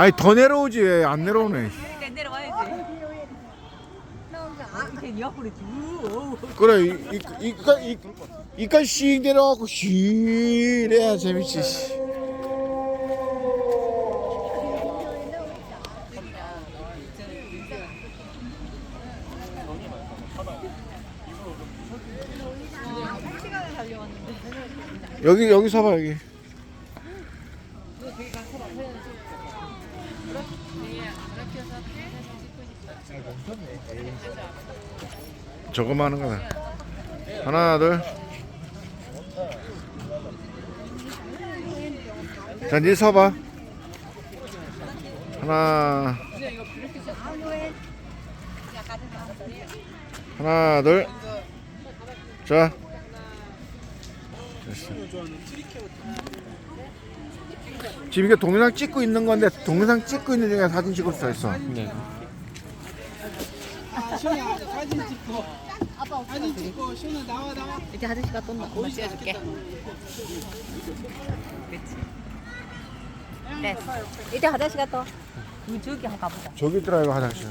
아니 더 내려오지 왜 안 내려오네 그러니까 내려와야지. 쭉. 그래 이, 이, 이까 이, 이까 씩 내려가고 씩 이래야 재밌지 씨. 여기 여기 서봐 여기 저거만 하는 거다 하나 둘 자 니 서봐. 하나. 하나 둘 자 됐어 지금 이게 동영상 찍고 있는 건데 동영상 찍고 있는 중에 사진 찍을 수가 있어 네. 아, 시원아 사진 찍고 사진 찍고 시원아 나와 나와 이제 아저씨가 또 엄마 찍어줄게. 그렇지. 됐어. 이제 아저씨가 또. 그 저기 한번 가보자. 저기 있더라 이거 화장실